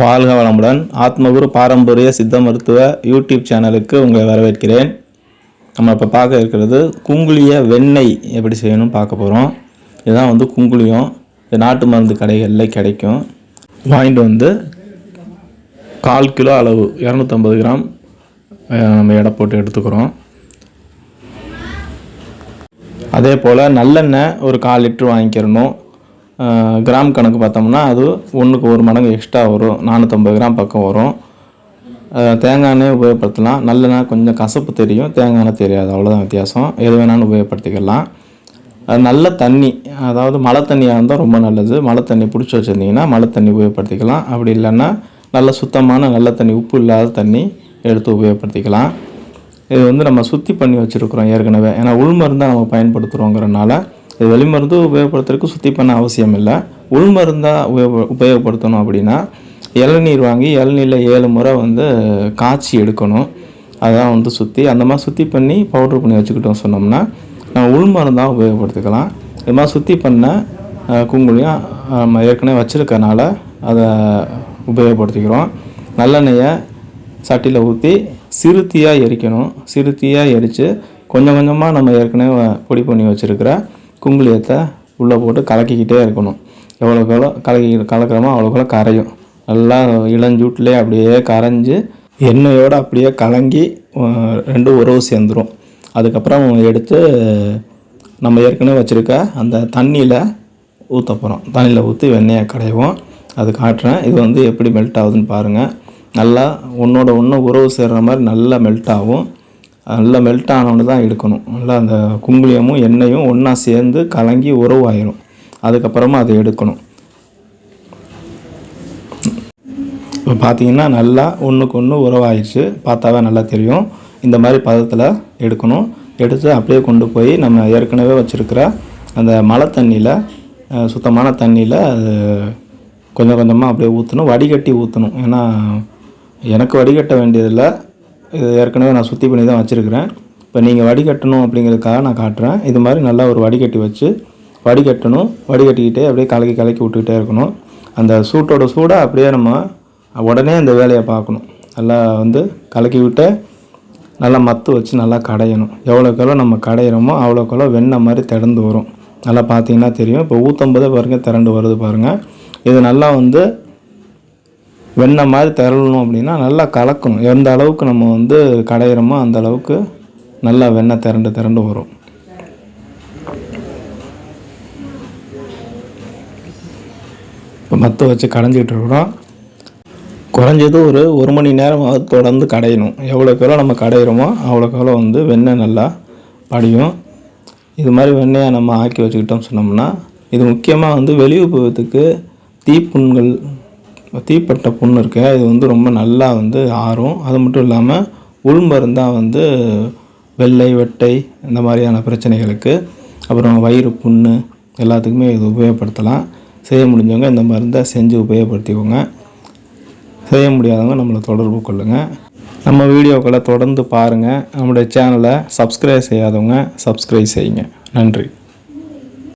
வாழ்க வளமுடன். ஆத்மகுரு பாரம்பரிய சித்த மருத்துவ யூடியூப் சேனலுக்கு உங்களை வரவேற்கிறேன். நம்ம இப்போ பார்க்க இருக்கிறது குங்குளிய வெண்ணெய் எப்படி செய்யணும்னு பார்க்க போகிறோம் இதுதான் வந்து குங்குளியம் இது நாட்டு மருந்து கடைகளில் கிடைக்கும். வாங்கிட்டு வந்து கால் கிலோ அளவு இரநூத்தம்பது கிராம் நம்ம எடை போட்டு எடுத்துக்கிறோம். அதே போல் நல்லெண்ணெய் ஒரு கால் லிட்ரு வாங்கிக்கிறணும். கிராம் கணக்கு பார்த்தோம்னா அது ஒன்றுக்கு ஒரு மடங்கு எக்ஸ்ட்ரா வரும். நானூற்றம்பது கிராம் பக்கம் வரும். தேங்காய் எண்ணெய் உபயோகப்படுத்தலாம். நல்லெண்ணெய் கொஞ்சம் கசப்பு தெரியும். தேங்காய் எண்ணெய் தெரியாது. அவ்வளோதான் வித்தியாசம். எது வேணாலும் உபயோகப்படுத்திக்கலாம். அது நல்ல தண்ணி. அதாவது மழை தண்ணியாக இருந்தால் ரொம்ப நல்லது. மழை தண்ணி பிடிச்சி வச்சுருந்தீங்கன்னா மழை தண்ணி உபயோகப்படுத்திக்கலாம். அப்படி இல்லைன்னா நல்ல சுத்தமான நல்ல தண்ணி உப்பு இல்லாத தண்ணி எடுத்து உபயோகப்படுத்திக்கலாம். இது வந்து நம்ம சுத்தி பண்ணி வச்சுருக்குறோம் ஏற்கனவே. ஏன்னா உள்மருந்தாக நம்ம பயன்படுத்துகிறோங்கிறனால இது வெளிமருந்து உபயோகப்படுத்துறதுக்கு சுத்தி பண்ண அவசியம் இல்லை உள் மருந்தாக உபயோக உபயோகப்படுத்தணும் அப்படின்னா இளநீர் வாங்கி இளநீரில் ஏழு முறை வந்து காய்ச்சி எடுக்கணும். அதான் வந்து சுற்றி அந்த மாதிரி சுத்தி பண்ணி பவுட்ரு பண்ணி வச்சுக்கிட்டோம் சொன்னோம்னா நம்ம உள்மருந்தாக உபயோகப்படுத்திக்கலாம். இது மாதிரி சுத்தி பண்ண அஹ், குங்குளியம் நம்ம ஏற்கனவே வச்சுருக்கனால அதை உபயோகப்படுத்திக்கிறோம். நல்லெண்ணெயை சட்டியில் ஊற்றி சிறுத்தியாக எரிக்கணும். சிறுத்தியாக எரித்து கொஞ்சம் கொஞ்சமாக நம்ம ஏற்கனவே பொடி பண்ணி வச்சுருக்கிற குங்குளியத்தை உள்ளே போட்டு கலக்கிக்கிட்டே இருக்கணும். எவ்வளோக்கு எவ்வளோ கலக்கி கலக்கிறோமோ அவ்வளோக்குள்ள கரையும். நல்லா இளஞ்சூட்டிலே அப்படியே கரைஞ்சி எண்ணெயோடு அப்படியே கலங்கி ரெண்டும் உறவு சேர்ந்துரும். அதுக்கப்புறம் எடுத்து நம்ம ஏற்கனவே வச்சுருக்க அந்த தண்ணியில் ஊற்ற போகிறோம் தண்ணியில் ஊற்றி வெண்ணெயை கடைவோம். அது காட்டுறேன். இது வந்து எப்படி மெல்ட் ஆகுதுன்னு பாருங்கள் நல்லா ஒன்றோட ஒன்று உறவு சேர்கிற மாதிரி நல்லா மெல்ட் ஆகும். நல்லா மெல்ட் ஆனவொன்னு தான் எடுக்கணும். நல்லா அந்த குங்குளியமும் எண்ணெயும் ஒன்றா சேர்ந்து கலங்கி உறவாயிரும். அதுக்கப்புறமா அதை எடுக்கணும். இப்போ பார்த்தீங்கன்னா நல்லா ஒன்றுக்கு ஒன்று உறவாயிடுச்சு பார்த்தாவே நல்லா தெரியும். இந்த மாதிரி பதத்தில் எடுக்கணும். எடுத்து அப்படியே கொண்டு போய் நம்ம ஏற்கனவே வச்சுருக்கிற அந்த மழை தண்ணியில் சுத்தமான தண்ணியில் அது கொஞ்சம் கொஞ்சமாக அப்படியே ஊற்றணும் வடிகட்டி ஊற்றணும் ஏன்னா எனக்கு வடிகட்ட வேண்டியதில்லை. இது ஏற்கனவே நான் சுத்தி பண்ணி தான் வச்சுருக்கிறேன். இப்போ நீங்கள் வடிகட்டணும் அப்படிங்கிறதுக்காக நான் காட்டுறேன். இது மாதிரி நல்லா ஒரு வடிகட்டி வச்சு வடிகட்டணும் வடிகட்டிக்கிட்டே அப்படியே கலக்கி கலக்கி விட்டுக்கிட்டே இருக்கணும். அந்த சூட்டோட சூடாக அப்படியே நம்ம உடனே அந்த வேலையை பார்க்கணும். நல்லா வந்து கலக்கி விட்டு நல்லா மத்து வச்சு நல்லா கடையணும். எவ்வளோக்கு எவ்வளோ நம்ம கடையிறோமோ அவ்வளோக்கு எவ்வளோ வெண்ணெய் மாதிரி திறந்து வரும். நல்லா பார்த்தீங்கன்னா தெரியும். இப்போ ஊற்றும்போதே பாருங்கள் திரண்டு வருது பாருங்கள் இது நல்லா வந்து வெண்ணெய் மாதிரி திரளணும் அப்படின்னா நல்லா கலக்கணும். எந்த அளவுக்கு நம்ம வந்து கடையிறோமோ அந்த அளவுக்கு நல்லா வெண்ணெய் திரண்டு திரண்டு வரும். இப்போ மற்ற வச்சு கடைஞ்சிக்கிட்டு இருக்கிறோம். குறைஞ்சது ஒரு ஒரு மணி நேரமாவது தொடர்ந்து கடையணும். எவ்வளோக்கு எவ்வளோ நம்ம கடையிறோமோ அவ்வளோக்கு எவ்வளோ வந்து வெண்ணெய் நல்லா படியும். இது மாதிரி வெண்ணெயை நம்ம ஆக்கி வச்சுக்கிட்டோம் சொன்னோம்னா இது முக்கியமாக வந்து வெளி உபயோகத்துக்கு தீப்புண்கள் தீப்பட்ட புண் இருக்கு. இது வந்து ரொம்ப நல்லா வந்து ஆறும். அது மட்டும் இல்லாமல் உள் மருந்தாக வந்து வெள்ளை வெட்டை இந்த மாதிரியான பிரச்சனைகளுக்கு அப்புறம் வயிறு புண்ணு எல்லாத்துக்குமே இது உபயோகப்படுத்தலாம். செய்ய முடிஞ்சவங்க இந்த மருந்தை செஞ்சு உபயோகப்படுத்திக்கோங்க. செய்ய முடியாதவங்க நம்மளை தொடர்பு கொள்ளுங்கள் நம்ம வீடியோக்களை தொடர்ந்து பாருங்கள் நம்மளுடைய சேனலை சப்ஸ்கிரைப் செய்யாதவங்க சப்ஸ்கிரைப் செய்யுங்க. நன்றி.